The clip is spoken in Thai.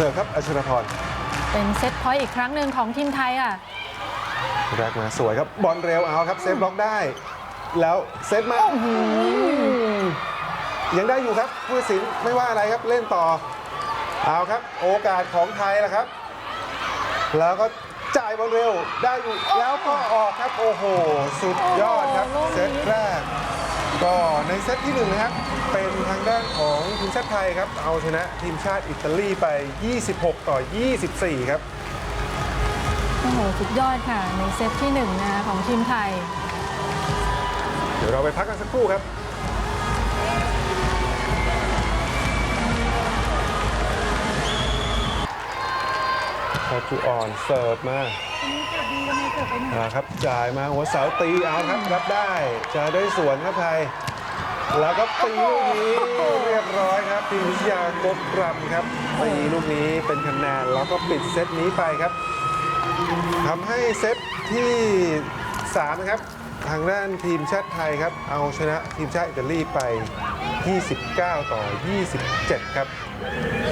สิร์ฟครับอัชรพรเป็นเซตพอยต์อีกครั้งหนึ่งของทีมไทยอะแรกมาสวยครับบอลเร็วเอาครับเซฟบล็อกได้ แล้วเซฟมาอื้อหือยังได้อยู่ครับผู้ตัดสินไม่ว่าอะไรครับเล่นต่อเอาครับ โอกาสของไทยแล้วครับ แล้วก็จ่ายบอลเร็วได้อยู่แล้วก็ออกครับโอ้โห สุดยอดครับโอ้โหเซตแรก ก็ในเซตที่หนึ่งนะครับ เป็นทางด้านของ ทีมชาติไทยครับเอาชนะทีมชาติอิตาลีไป 26 ต่อ 24 ครับโอ้โหสุดยอดค่ะ ในเซตที่หนึ่งนะคะของทีมไทย เดี๋ยวเราไปพักกันสักครู่ครับพอจูออนเสิร์ฟมาอ่าครับจ่ายมาหัวเสาตีเอาครับรับได้จะได้สวนครับไทย แล้วก็ตีลูกนี้เรียบร้อยครับทีมวิทยากบรำครับตีลูกนี้เป็นคะแนนแล้วก็ปิดเซตนี้ไปครับทำให้เซตที่3นะครับทางด้านทีมชาติไทยครับ เอาชนะทีมชาติอิตาลีไป 29 ต่อ 27 ครับ